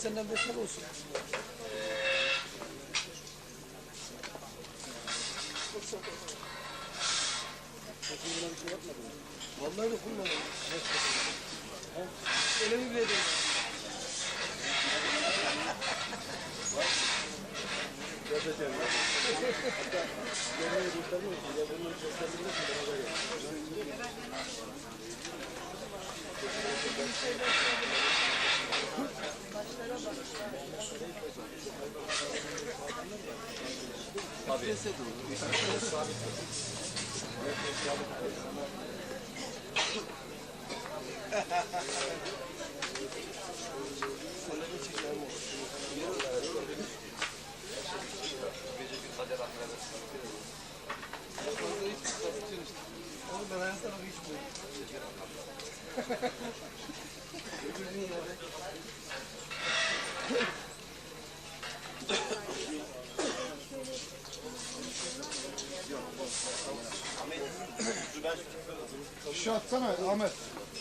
senden destek olsun. Vallahi dokunmadım. Ha, Öyle mi bile değil? Yapacağım. Hatta yemeği kurtarmıyorsun. Ya bunları seslendirmesin beraber yap. Oğlum ben hayatımda hiç Şu atsana Ahmet.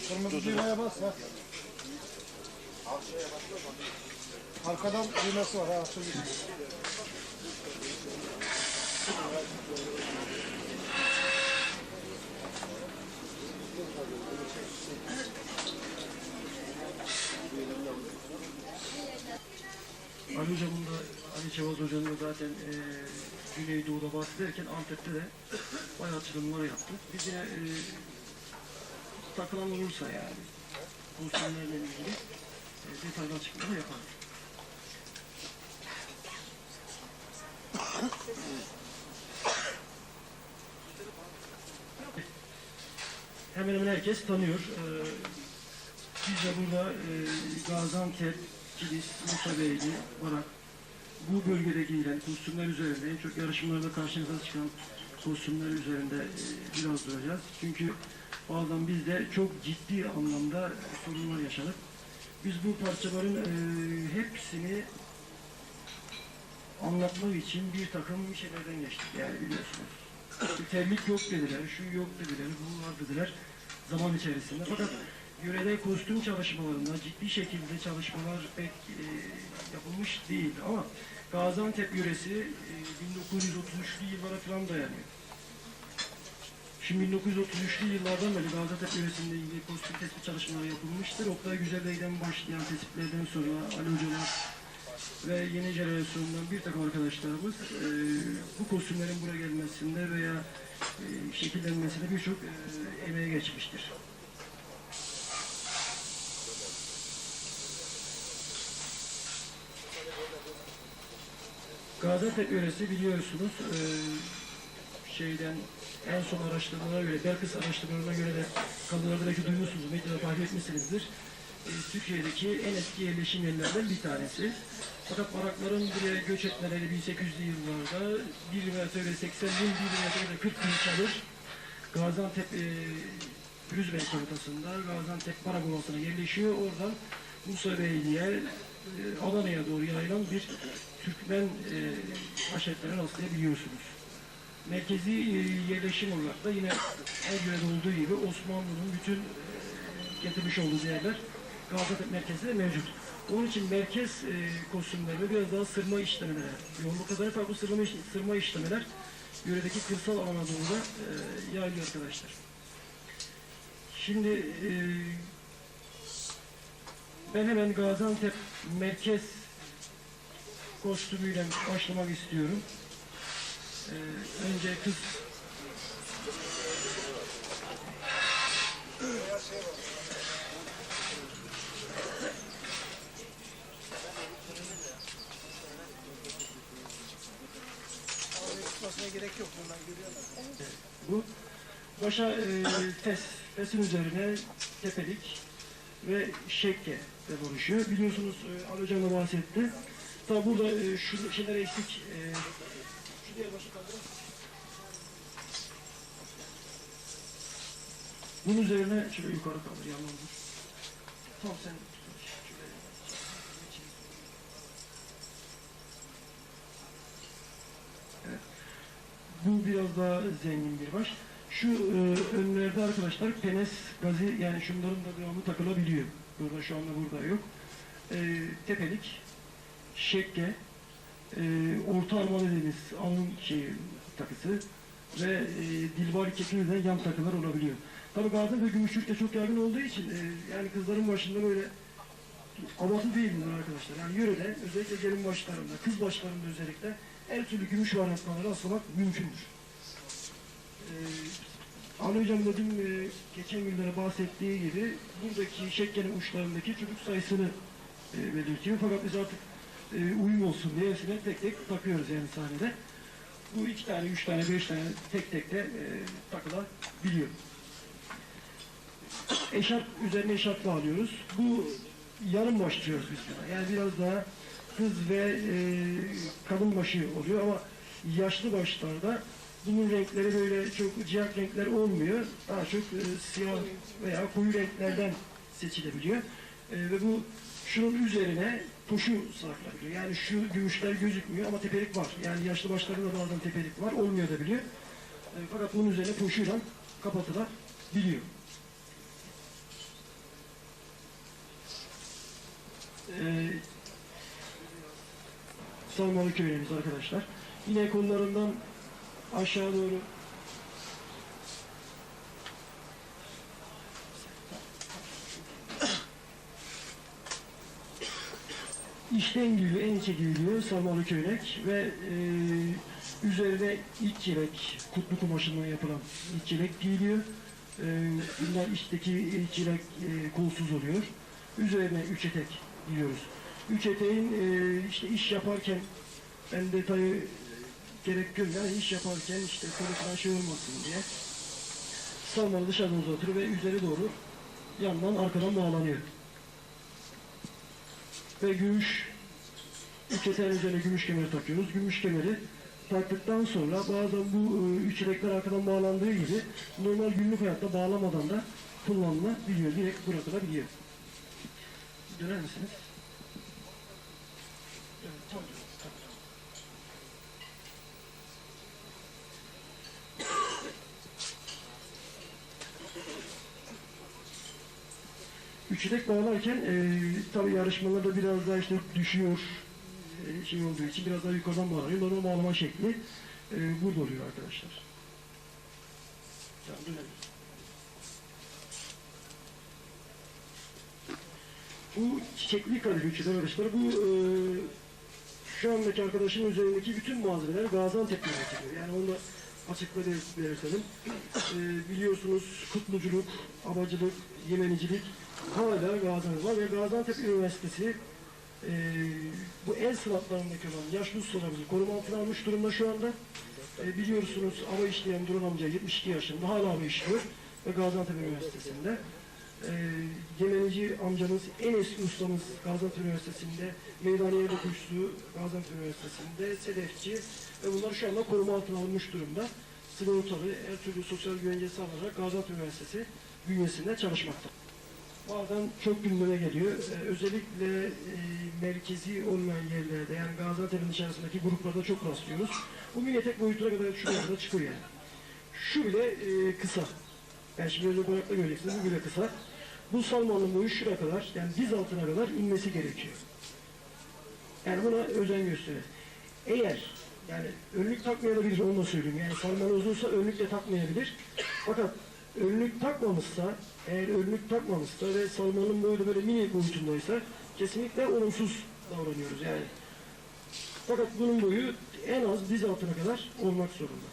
Kırmızı düğmeye bas ha. Arkadan düğmesi var ha. Açılıyor. Ali Hocam'ın da, Ali Çavaz Hoca'nın da zaten e, Güneydoğu'da bahsederken Antep'te de bayağı açılımlar yaptı. Biz yine e, takılan olursa yani pozisyonlarla ilgili e, detaylı açıklama yaparız. Hemen hemen herkes tanıyor. E, biz de burada e, Gaziantep, Kilis, Musa Beyli, Barak bu bölgede giyilen kostümler üzerinde en çok yarışmalarda karşınıza çıkan kostümler üzerinde e, biraz duracağız. Çünkü bazen biz de çok ciddi anlamda sorunlar yaşadık. Biz bu parçaların e, hepsini anlatmak için bir takım şeylerden geçtik yani biliyorsunuz. Terlik yok dediler, şu yok dediler, bu var dediler zaman içerisinde. Fakat yörede kostüm çalışmalarında ciddi şekilde çalışmalar pek e, yapılmış değil ama Gaziantep yöresi e, 1933'lü yıllara falan dayanıyor. Şimdi 1933'lü yıllardan beri Gaziantep yöresinde ilgili kostüm tespit çalışmaları yapılmıştır. Oktay Güzelbey'den başlayan tespitlerden sonra Ali Hocalar ve yeni jenerasyondan bir takım arkadaşlarımız e, bu kostümlerin buraya gelmesinde veya e, şekillenmesinde birçok e, emeğe geçmiştir. Gaziantep yöresi biliyorsunuz e, şeyden en son araştırmalara göre, Belkıs araştırmalarına göre de kadınlarda belki duymuşsunuz, medyada takip etmişsinizdir. E, Türkiye'deki en eski yerleşim yerlerinden bir tanesi. Fakat Barakların buraya göç etmeleri 1800'lü yıllarda 1 metre ve 80 bin, 1 metre ve 40 bin çadır Gaziantep e, Rüzbey komutasında Gaziantep Barak Ovası'na yerleşiyor. Oradan Musa Beyli'ye, e, Adana'ya doğru yayılan bir Türkmen e, aşiretlerine rastlayabiliyorsunuz. Merkezi e, yerleşim olarak da yine yörede olduğu gibi Osmanlı'nın bütün e, getirmiş olduğu değerler Gaziantep merkezinde mevcut. Onun için merkez e, kostümlerinde biraz daha sırma işlemeler, yoğunlukta kadar farklı sırma, sırma işlemeler yöredeki kırsal alana doğru da e, yayılıyor arkadaşlar. Şimdi ben hemen Gaziantep merkez kostümüyle başlamak istiyorum. Ee, önce kız gerek yok. Bunlar görüyorlar. bu. Başa e, fes, fesin üzerine tepelik ve şekke de oluşuyor. Biliyorsunuz e, Ali Hocam da bahsetti. Tabi burada e, şu şeyler eksik. E, şu diğer başı kaldırın. Bunun üzerine şöyle yukarı kaldır yandan dur. Tam sen. Bu biraz daha zengin bir baş. Şu e, önlerde arkadaşlar penes gazi yani şunların da devamı takılabiliyor. Burada şu anda burada yok. e, tepelik, şekke, e, orta dediğimiz alın şeyi takısı ve e, dilbari şeklinde de yan takılar olabiliyor. Tabii Gazi ve Gümüşlük'te çok yaygın olduğu için e, yani kızların başında böyle abartı değil bunlar arkadaşlar. Yani yörede özellikle gelin başlarında, kız başlarında özellikle her türlü gümüş varlıkları rastlamak mümkündür. Ee, Ali Hocam dedim e, geçen günlere bahsettiği gibi buradaki şekkenin uçlarındaki çocuk sayısını e, belirtiyor. Fakat biz artık e, uyum olsun diye hepsine tek tek takıyoruz yani sahnede. Bu iki tane, üç tane, beş tane tek tek de e, takılabiliyor. Eşarp üzerine eşarp bağlıyoruz. Bu yarım başlıyoruz biz buna. Yani biraz daha kız ve e, kadın başı oluyor ama yaşlı başlarda bunun renkleri böyle çok cihat renkler olmuyor. Daha çok e, siyah veya koyu renklerden seçilebiliyor. E, ve bu şunun üzerine tuşu sarkılabiliyor. Yani şu gümüşler gözükmüyor ama tepelik var. Yani yaşlı başlarında bazen tepelik var. Olmuyor da biliyor. E, fakat bunun üzerine tuşuyla kapatılabiliyor. Ee, Salmalı köyümüz arkadaşlar. Yine kollarından aşağı doğru İçten gülüyor, en içe gülüyor sarmalı köynek ve e, üzerine iç çilek, kutlu kumaşından yapılan iç çilek giyiliyor. E, bunlar içteki iç çilek e, kolsuz oluyor. Üzerine üç etek giyiyoruz. Üç eteğin e, işte iş yaparken ben detayı gerek görmüyorum. İş yaparken işte falan şey olmasın diye salmalı dışarıda uzatıyor ve üzeri doğru yandan arkadan bağlanıyor. Ve gümüş üç eteğin üzerine gümüş kemeri takıyoruz. Gümüş kemeri taktıktan sonra bazen bu e, üç elekler arkadan bağlandığı gibi normal günlük hayatta bağlamadan da kullanılabiliyor. Direkt bırakılabiliyor. Döner misiniz? Üçlek bağlarken e, tabii yarışmalarda biraz daha işte düşüyor e, şey olduğu için biraz daha yukarıdan bağlanıyor. Normal bağlama şekli e, burada oluyor arkadaşlar. Tamam, dönelim. Bu çiçekli kadir üçlüler arkadaşlar. Bu e, şu andaki arkadaşın üzerindeki bütün malzemeler Gaziantep'ten üretiliyor. Yani onu bel- belirtelim. E, biliyorsunuz kutluculuk, abacılık, yemenicilik hala Gaziantep var ve Gaziantep Üniversitesi e, bu el sanatlarındaki olan yaşlı ustalarımızı koruma altına almış durumda şu anda. E, biliyorsunuz ava işleyen Duran amca 72 yaşında hala ava işliyor ve Gaziantep Üniversitesi'nde. E, Yemenici amcamız en eski ustamız Gaziantep Üniversitesi'nde, Meydaniye Dokuşçusu Gaziantep Üniversitesi'nde, Sedefçi ve bunlar şu anda koruma altına alınmış durumda. Sigortalı, her türlü sosyal güvencesi alarak Gaziantep Üniversitesi bünyesinde çalışmakta. Bazen çok gündeme geliyor. Ee, özellikle e, merkezi olmayan yerlerde yani Gaziantep'in içerisindeki gruplarda çok rastlıyoruz. Bu mini etek boyutuna kadar şuraya kadar çıkıyor yani. Şu bile e, kısa. Yani şimdi özel olarak göreceksiniz bu bile kısa. Bu salmanın boyu şuraya kadar yani diz altına kadar inmesi gerekiyor. Yani buna özen gösterir. Eğer yani önlük takmayabilir onu da söyleyeyim. Yani salman uzunsa önlük de takmayabilir. Fakat önlük takmamışsa, eğer önlük takmamışsa ve salmanın böyle böyle mini boyutundaysa kesinlikle olumsuz davranıyoruz yani. Fakat bunun boyu en az diz altına kadar olmak zorunda.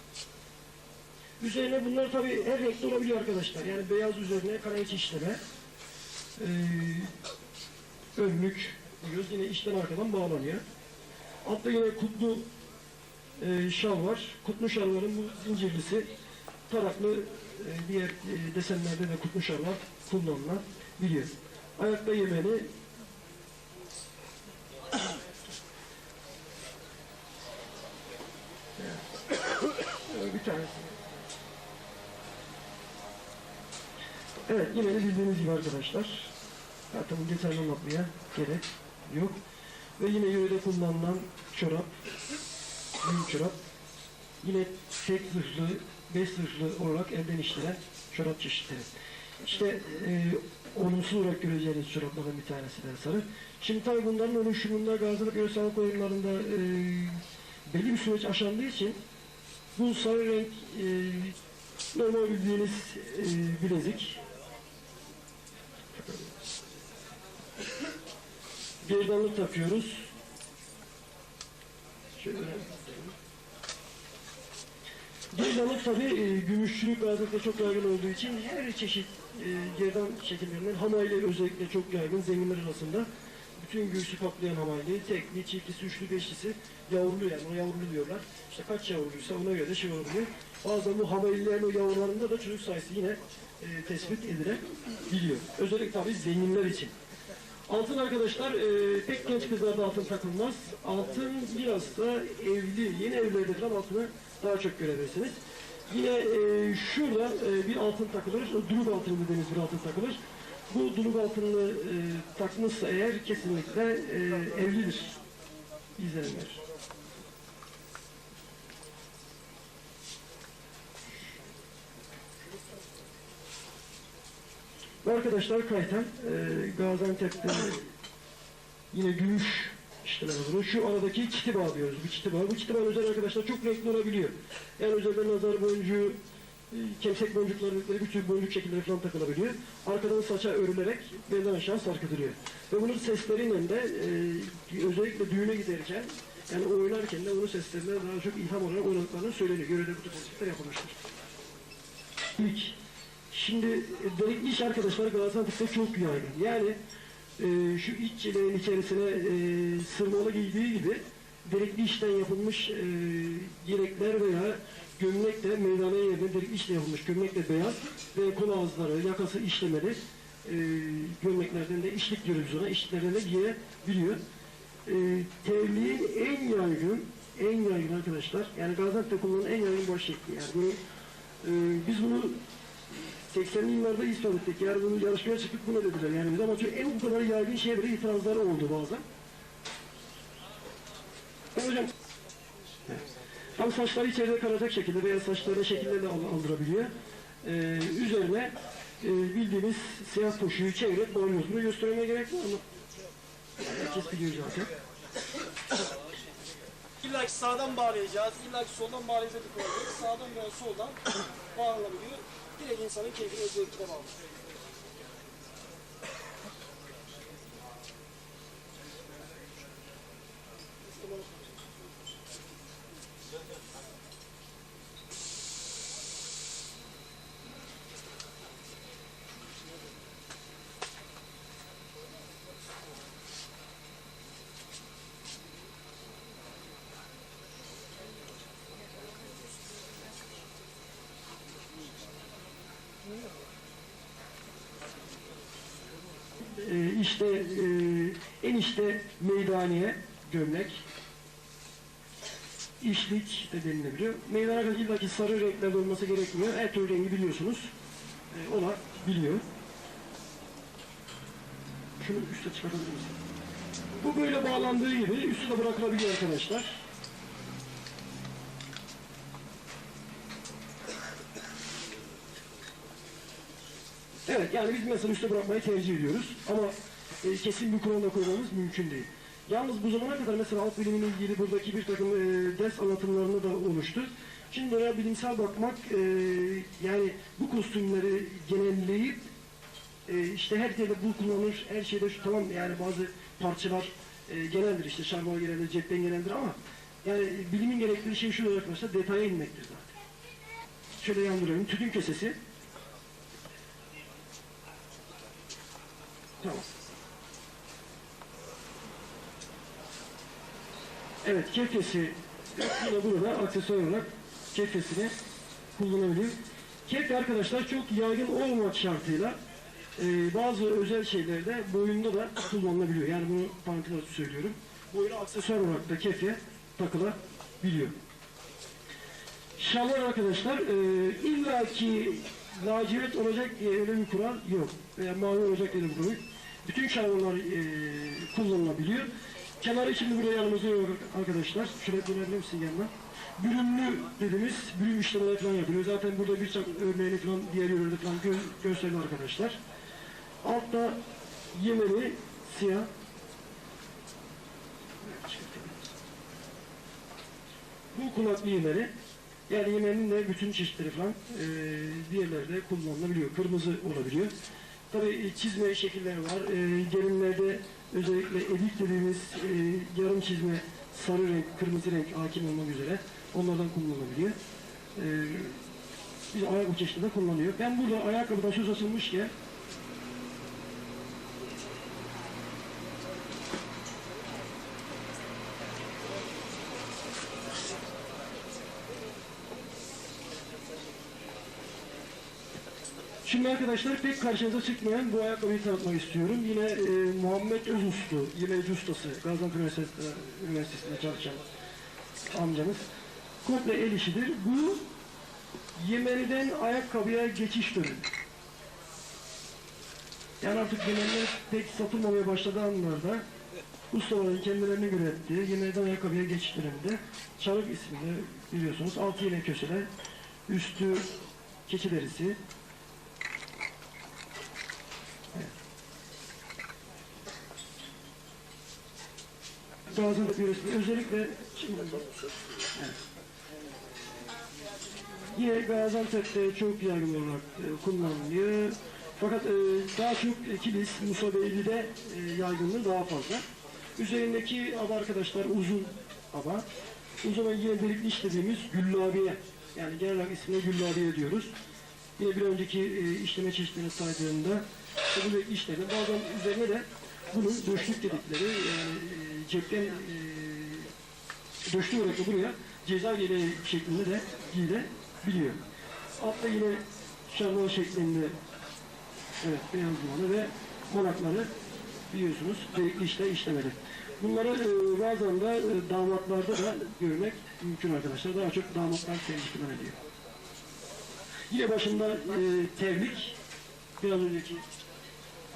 Üzerine bunlar tabii her renkte olabiliyor arkadaşlar. Yani beyaz üzerine kara iç işleme. Ee, önlük diyoruz. Yine içten arkadan bağlanıyor. Altta yine kutlu e, şal var. Kutlu şalların bu zincirlisi taraklı e, diğer e, desenlerde de kutlu şallar kullanılabiliyor. Ayakta yemeni bir tanesi. Evet, yine de bildiğiniz gibi arkadaşlar. Zaten detaylı anlatmaya gerek yok. Ve yine yörede kullanılan çorap, büyük çorap. Yine tek zırhlı, beş zırhlı olarak elden işlenen çorap çeşitleri. işte e, olumsuz olarak göreceğiniz çoraplardan bir tanesi de sarı. Şimdi tabii bunların oluşumunda Gaziantep Yöresel Halk Oyunları'nda e, belli bir süreç aşandığı için bu sarı renk e, normal bildiğiniz e, bilezik. Gerdanlık takıyoruz. Şöyle. Tabi e, gümüşçülük Gaziantep'te çok yaygın olduğu için her çeşit e, gerdan şekillerinden hamaylı özellikle çok yaygın zenginler arasında. Bütün göğsü kaplayan hamaylı, tekli, çiftlisi, üçlü, beşlisi, yavrulu yani ona yavrulu diyorlar. İşte kaç yavruluysa ona göre de şey oluyor. Bazen bu hamaylilerin o yavrularında da çocuk sayısı yine e, tespit edilebiliyor. Özellikle tabi zenginler için. Altın arkadaşlar e, pek genç kızlarda altın takılmaz. Altın biraz da evli, yeni evlerde falan altını daha çok görebilirsiniz. Yine e, şurada e, bir altın takılır, o duluk altını dediğimiz bir altın takılır. Bu duluk altını e, takmışsa eğer kesinlikle e, evlidir izlenimler. Ve arkadaşlar kaytan e, Gaziantep'te yine gümüş işleme olur. Şu aradaki çiti bağ diyoruz. Bu bağ. Bu çiti bağ özel arkadaşlar çok renkli olabiliyor. Yani özellikle nazar boncuğu, e, kemsek boncukları, bir tür boncuk şekilleri falan takılabiliyor. Arkadan saça örülerek belden aşağı sarkıtılıyor. Ve bunun sesleriyle de e, özellikle düğüne giderken yani oynarken de onun seslerine daha çok ilham olarak oynadıklarını söyleniyor. Görede bu tür yapılmıştır. İlk Şimdi e, delikli iş arkadaşlar Gaziantep'te çok yaygın. Yani e, şu iç çeleğin içerisine e, sırmalı giydiği gibi delikli işten yapılmış e, yelekler veya gömlek de meydaneye yerine delikli işle yapılmış gömlek de beyaz ve kol ağızları, yakası işlemeli e, gömleklerden de işlik diyoruz ona. İşliklerden de giyebiliyor. E, terliğin en yaygın en yaygın arkadaşlar yani Gaziantep'te kullanılan en yaygın baş şekli yani bunu e, biz bunu 80'li yıllarda ettik. Yani bunu yarışmaya çıktık bu ne dediler yani biz ama en bu kadar yaygın şeye bile itirazlar oldu bazen. Ben hocam Tam saçları içeride kalacak şekilde veya saçlarına şekillerle al- aldırabiliyor. Ee, üzerine e, bildiğimiz siyah poşuyu çevirip bağlıyoruz. Bunu göstermeye gerek var mı? Herkes biliyor zaten. İlla ki sağdan bağlayacağız, illa ki soldan bağlayacağız. Sağdan veya soldan bağlanabiliyor. Direkt insanın keyfine özellikle bağlı. Ee, işte e, en işte meydaniye gömlek işlik de denilebiliyor. Meydana kadar sarı renklerde olması gerekmiyor. Her türlü rengi biliyorsunuz. Ee, ona biliyor. Şunu üstte çıkartabilir misin? Bu böyle bağlandığı gibi üstü de bırakılabiliyor arkadaşlar. Evet yani biz mesela üstte bırakmayı tercih ediyoruz ama e, kesin bir kuralda koymamız mümkün değil. Yalnız bu zamana kadar mesela halk bilimine ilgili buradaki bir takım e, ders anlatımlarını da oluştu. Şimdi oraya bilimsel bakmak e, yani bu kostümleri genelleyip e, işte her yerde bu kullanılır, her şeyde şu tamam yani bazı parçalar e, geneldir işte şarmal geneldir, cepten geneldir ama yani bilimin gerektiği şey şu arkadaşlar detaya inmektir zaten. Şöyle yandırıyorum. Tütün kesesi Tamam. Evet, kefesi yine burada aksesuar olarak kefesini kullanabilir. Kefte arkadaşlar çok yaygın olmamak şartıyla e, bazı özel şeylerde boyunda da kullanılabiliyor. Yani bunu parantez söylüyorum. Boyuna aksesuar olarak da kefe takılabiliyor. Şalvar arkadaşlar e, illaki lacivert olacak diye öyle bir kural yok. Veya mavi olacak diye bir kural yok. Bütün şalvarlar e, kullanılabiliyor. Kenarı şimdi buraya yanımızda yok arkadaşlar. Şuraya dönebilir misin yanına? Bürünlü dediğimiz bürün işlemeleri falan yapılıyor. Zaten burada birçok örneğini falan diğer yörelerde falan gö gösterdi arkadaşlar. Altta yemeni siyah. Bu kulaklı yemeni. Yani yemenin de bütün çeşitleri falan e, diğerleri de kullanılabiliyor. Kırmızı olabiliyor. Tabii çizme şekilleri var. E, gelinlerde özellikle edik dediğimiz e, yarım çizme sarı renk, kırmızı renk hakim olmak üzere onlardan kullanılabiliyor. E, biz ayakkabı çeşitinde kullanıyor. Ben burada ayakkabıdan söz açılmışken Şimdi arkadaşlar pek karşınıza çıkmayan bu ayakkabıyı tanıtmak istiyorum. Yine e, Muhammed Özuslu, yemeci ustası, Gaziantep Üniversitesi'nde, Üniversitesi'nde çalışan amcamız. Komple el işidir. Bu Yemeni'den ayakkabıya geçiş dönemi. Yani artık Yemeniler pek satılmamaya başladığı anlarda ustaların kendilerine göre ettiği Yemeni'den ayakkabıya geçiş döneminde Çarık isminde biliyorsunuz altı yine köşeler, üstü keçi derisi, Gaziantep yöresinde özellikle şimdi, evet. Yine Gaziantep'te çok yaygın olarak e, kullanılıyor. Fakat e, daha çok Kilis, Musa Beyli'de e, yaygınlığı daha fazla. Üzerindeki aba arkadaşlar uzun aba. Uzun ve yine delikli işlediğimiz güllabiye. Yani genel olarak ismine güllabiye diyoruz. Yine bir önceki e, işleme çeşitlerini saydığımda bu delikli işleme. Bazen üzerine de bunun döşlük dedikleri yani e, cepten e, döşlü olarak buraya ceza yeleği şeklinde de giyilebiliyor. Altta yine şarlon şeklinde evet, beyaz dumanı ve konakları biliyorsunuz delikli işte işlemeli. Bunları e, bazen de e, damatlarda da görmek mümkün arkadaşlar. Daha çok damatlar tercih ediyor. Yine başında e, tevlik biraz önceki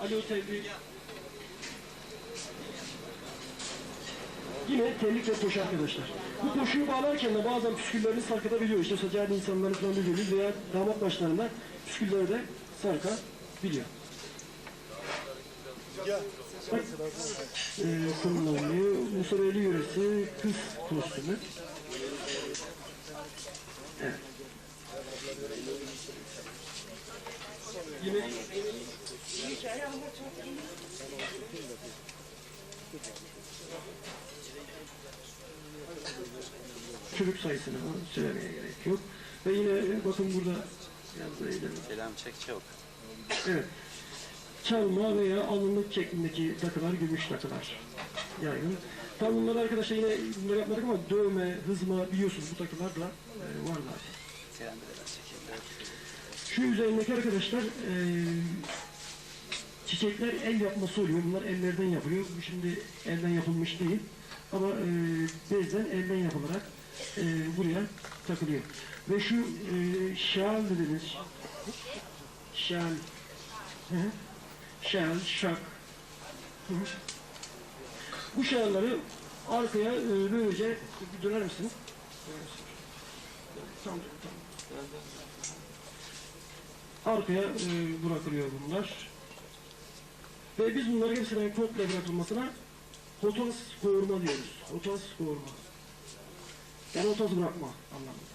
alo tevlik Yine terlik ve poşu arkadaşlar. Bu poşuyu bağlarken de bazen püsküllerini sarkıtabiliyor. İşte saçar insanların falan biliyoruz veya damat başlarında püskülleri de sarkabiliyor. Bak, e, kullanılıyor. Musareli yöresi kız kostümü. Evet. Yine çocuk sayısını söylemeye gerek yok. Ve yine e, bakın burada yazdığı Selam çek çok. Evet. Çalma veya alınlık şeklindeki takılar, gümüş takılar yaygın. Tam bunları arkadaşlar yine bunları yapmadık ama dövme, hızma biliyorsunuz bu takılar da e, var zaten. Şu üzerindeki arkadaşlar e, çiçekler el yapması oluyor. Bunlar ellerden yapılıyor. Şimdi elden yapılmış değil. Ama e, bezden elden yapılarak e, buraya takılıyor. Ve şu e, şal dediğimiz şal şal, şak bu şalları arkaya e, böylece döner misiniz? Tamam, tamam arkaya e, bırakılıyor bunlar. Ve biz bunları hepsinden komple bırakılmasına hotos koğurma diyoruz. Hotos koğurma. Yani hotos bırakma anlamında.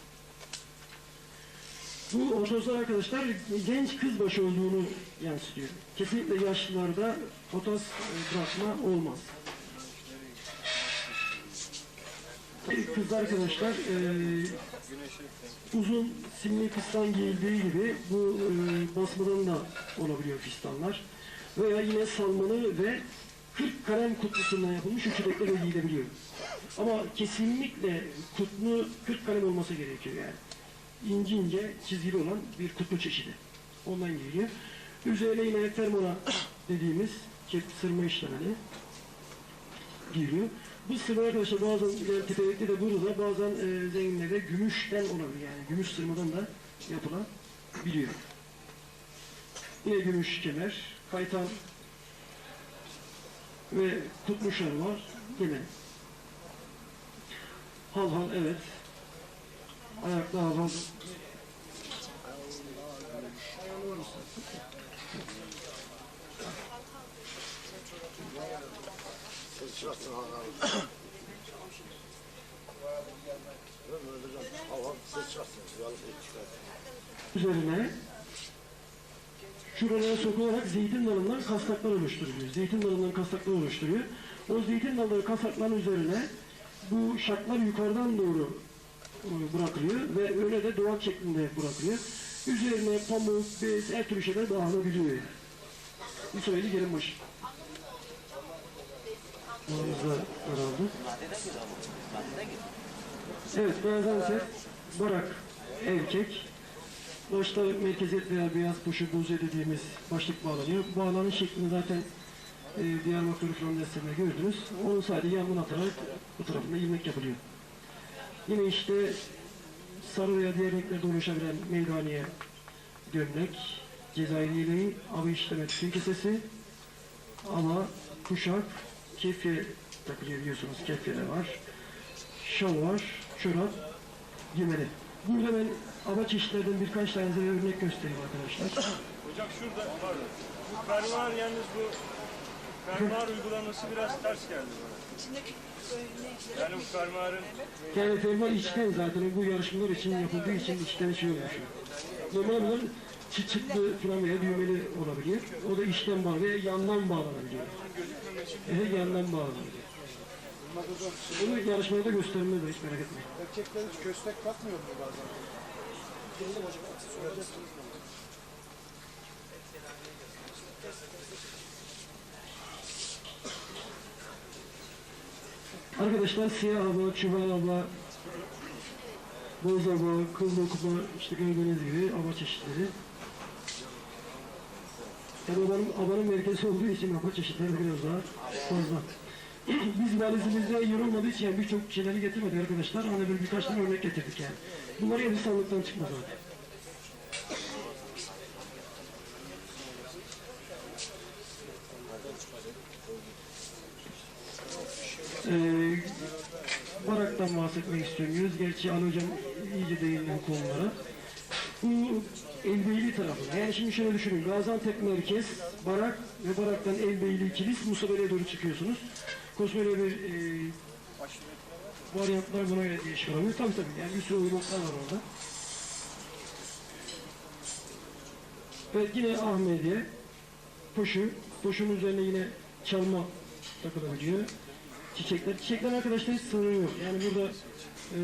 Bu hotoslar arkadaşlar genç kız başı olduğunu yansıtıyor. Kesinlikle yaşlılarda hotos e, bırakma olmaz. Kız arkadaşlar e, uzun simli fistan giyildiği gibi bu e, basmadan da olabiliyor fistanlar. Veya yine salmalı ve 40 kalem kutlusundan yapılmış üçlükle de giyilebiliyor. Ama kesinlikle kutlu 40 kalem olması gerekiyor yani. İnce ince çizgili olan bir kutlu çeşidi. Ondan giyiliyor. Üzerine yine fermona dediğimiz sırma işlemeli giyiliyor. Bu sırma arkadaşlar bazen yani tepelikte de burada bazen e, zenginlerde gümüşten olabilir yani gümüş sırmadan da yapılabiliyor. Yine gümüş kemer, kaytan ve tutmuşlar var. Yine hal hal evet Ayakta. Yalıp çıkarsın. üzerine şuralara sokularak zeytin dalından kasnaklar oluşturuyor. Zeytin dalından kasnaklar oluşturuyor. O zeytin dalları kasnakların üzerine bu şaklar yukarıdan doğru e, bırakılıyor ve öyle de doğal şeklinde bırakılıyor. Üzerine pamuk, bez, her türlü şeyler dağılabiliyor. Bu sayede gelin başı. Yanımızda herhalde. Evet, Gaziantep, Barak, erkek. Başta merkeziyet veya beyaz puşu buze dediğimiz başlık bağlanıyor. Bağlanış şeklini zaten e, Diyarbakır Üfran derslerinde gördünüz. Onun sadece yangın atarak bu tarafında ilmek yapılıyor. Yine işte sarı veya diğer renklerde oluşabilen meydaniye gömlek, Cezayir yeleği, avı işleme tütün kesesi, ama kuşak, kefye takılıyor biliyorsunuz kefyeler var şal var, çorap, yemeli. Burada ben hava çeşitlerden birkaç tanesine örnek göstereyim arkadaşlar. Hocam şurada pardon. Bu fermuar yalnız bu fermuar uygulaması biraz ters geldi bana. Yani bu fermuarın Yani fermuar içten zaten bu yarışmalar için yapıldığı için içten şey olmuş. Normalde çıt çıtlı falan veya düğmeli olabiliyor. O da içten bağlı veya yandan bağlanabiliyor. Evet yandan bağlanabiliyor. Bunu yarışmada gösterimde de hiç merak etmeyin. Erkekler hiç köstek takmıyor mu bazen? Gelelim hocam. Arkadaşlar siyah hava, çuval hava, boz hava, kıl dokuma, işte gördüğünüz gibi hava çeşitleri. Tabii havanın, havanın merkezi olduğu için hava çeşitleri biraz daha fazla. Biz valizimizde yer olmadığı için yani birçok şeyleri getirmedik arkadaşlar. Hani bir birkaç tane örnek getirdik yani. Bunlar yeni sandıktan çıkmaz zaten. Ee, Barak'tan bahsetmek istiyoruz. Gerçi Ali Hocam iyice değindi bu konulara. Bu Elbeyli tarafı. Yani şimdi şöyle düşünün. Gaziantep merkez, Barak ve Barak'tan Elbeyli kilis Musabele'ye doğru çıkıyorsunuz. Kosmele bir e, varyantlar buna göre değişik olabilir. Tabii tabii. Yani bir sürü uyumluklar var orada. Evet yine Ahmediye. Poşu. Poşun üzerine yine çalma takılabiliyor. Çiçekler. Çiçekler arkadaşlar hiç sınırı yok. Yani burada e,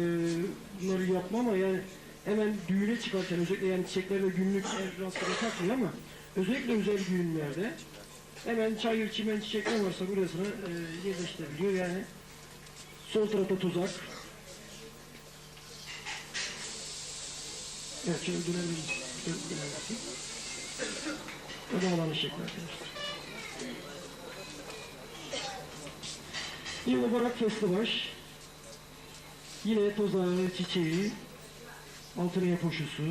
bunları yapma ama yani hemen düğüne çıkarken özellikle yani çiçekler de günlük rastgele takmıyor ama özellikle özel düğünlerde hemen çayır, çimen, çiçek ne varsa burasına e, yerleştirebiliyor. Yani sol tarafta tuzak. Evet şöyle dönelim. Dönelim. O da alanı şekli arkadaşlar. Yine barak fesli baş. Yine tozağı, çiçeği, altına yapışısı,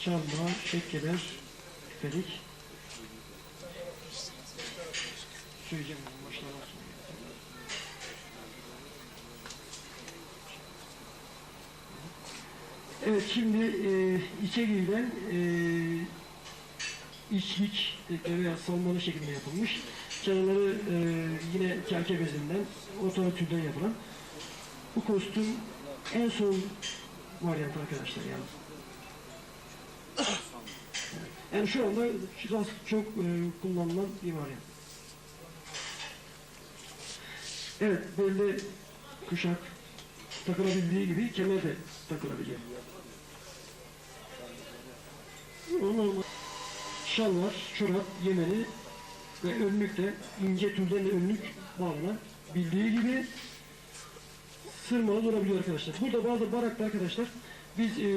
çalma, şekkeler, küpelik. Söyleyeceğim bunu olsun. Evet şimdi e, içe girilen e, içlik veya salmalı şeklinde yapılmış. Kenarları e, yine kerke bezinden, otomatürden yapılan. Bu kostüm en son varyant arkadaşlar yani. Yani şu anda çok e, kullanılan bir varyant. Evet, belli kuşak takılabildiği gibi kemer de takılabiliyor. Normal şal var, çorap, yemeni ve önlük de ince tülden de önlük bağlanabildiği gibi sırmalı olabiliyor arkadaşlar. Burada bazı barakta arkadaşlar biz e,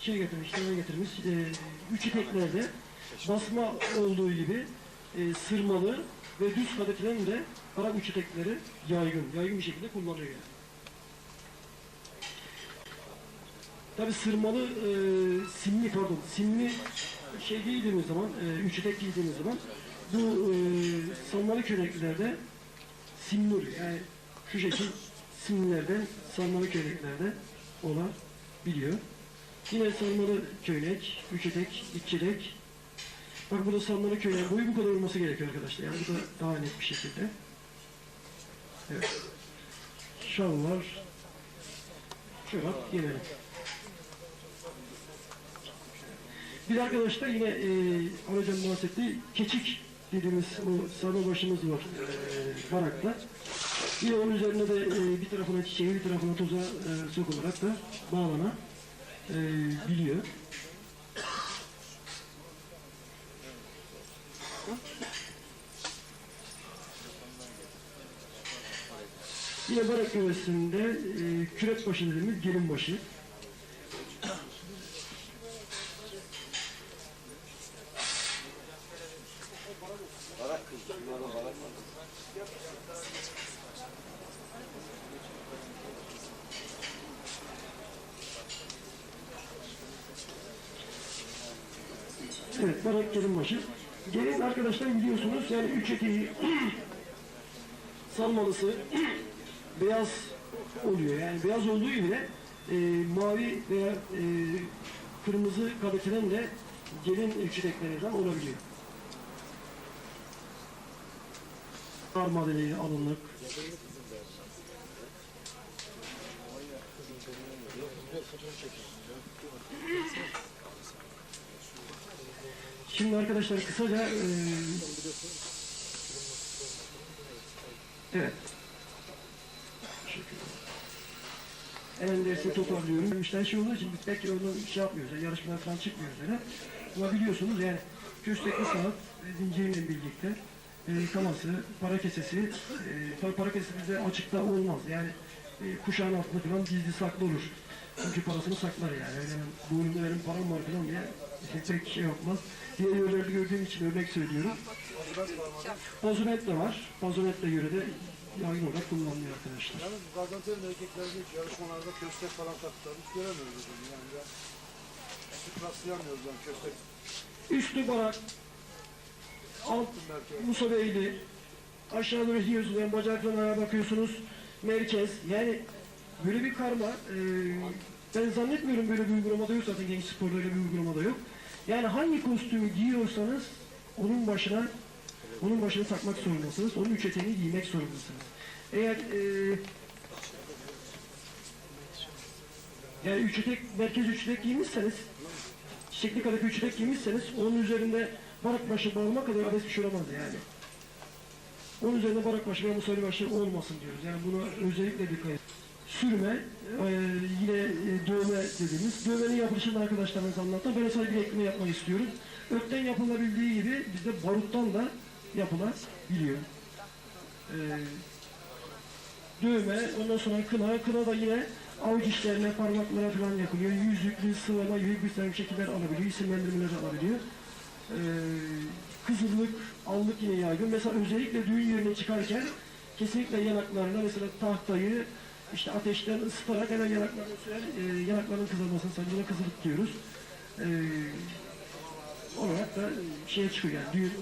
şey getirmiş, ne getirmiş, e, üç ipeklerde basma olduğu gibi e, sırmalı ve düz kadifelerin de barak üç ipekleri yaygın, yaygın bir şekilde kullanılıyor. Yani. Tabi sırmalı, e, simli pardon, simli şey giydiğimiz zaman, e, üç ipek giydiğimiz zaman bu e, salmalı köleklerde oluyor. Yani şu şekil simlilerden, salmalı köleklerde olan biliyor. Yine sarmalı köynek, üçetek, iççedek. Bak burada sarmalı köynek boyu bu kadar olması gerekiyor arkadaşlar. Yani bu da daha net bir şekilde. Evet. Şalvar, çorap, yelenek. Bir arkadaşlar yine e, hocam bahsetti. Keçik dediğimiz o sarma başımız var e, barakta. Yine onun üzerine de e, bir tarafına çiçeği bir tarafına toza e, sokularak da bağlana e, biliyor. Yine barak yöresinde e, kürek başı dediğimiz gelin başı. Barak kız. Bunlara barak var. Evet, barak gelin başı. Gelin arkadaşlar biliyorsunuz yani üç eteği salmalısı beyaz oluyor. Yani beyaz olduğu bile e, mavi veya e, kırmızı kabetelen de gelin üç eteklerinden olabiliyor. Kar madeni alınlık. Şimdi arkadaşlar kısaca e, evet Hemen dersini toparlıyorum. İşten şey olduğu için pek onu şey yapmıyoruz. Yani yarışmalar falan çıkmıyoruz öyle. Ama biliyorsunuz yani köstekli saat zinciriyle birlikte e, kaması, para kesesi, e, para kesesi bize açıkta olmaz. Yani e, kuşağın altında falan gizli saklı olur. Çünkü parasını saklar yani. Öyle hemen boynumda benim param var falan diye pek şey yapmaz. Diğer yerlerde gördüğüm için örnek söylüyorum. Pazunet de var. Pazunetle göre de yaygın olarak kullanılıyor arkadaşlar. Yalnız Gaziantep'in erkeklerini hiç yarışmalarda köstek falan taktılar. Hiç göremiyoruz. Yani ben sık rastlayamıyoruz yani köstek Üstü barak, alt. Musa Beyli, aşağı doğru iniyorsunuz, yani bacaklarına ayağa bakıyorsunuz, merkez. Yani böyle bir karma, e, ben zannetmiyorum böyle bir uygulamada yok zaten genç sporda öyle bir uygulamada yok. Yani hangi kostümü giyiyorsanız onun başına onun başına takmak zorundasınız, onun üç eteğini giymek zorundasınız. Eğer e, yani üç etek, merkez üç etek giymişseniz çiçekli kadar üç etek giymişseniz onun üzerinde barak başı bağlama kadar abes bir şey olamaz yani. Onun üzerinde barak başı veya musali başı olmasın diyoruz. Yani buna özellikle dikkat edin. Sürme, e, yine e, dövme dediğimiz. Dövmenin yapılışını arkadaşlarımız anlattı. Ben sadece bir ekleme yapmak istiyorum. Ökten yapılabildiği gibi bizde baruttan da yapılabiliyor. E, dövme, ondan sonra kına, kına da yine avuç içlerine, parmaklara falan yapılıyor. Yüzüklü, sıvama takım şekiller alabiliyor, isimlendirmeler alabiliyor. Ee, kızıllık, allık yine yaygın. Mesela özellikle düğün yerine çıkarken kesinlikle yanaklarına mesela tahtayı işte ateşten ısıtarak hemen yanaklarını sürer, e, yanaklarının kızarmasını sancına kızılık diyoruz. Ee, olarak da şeye çıkıyor yani düğün,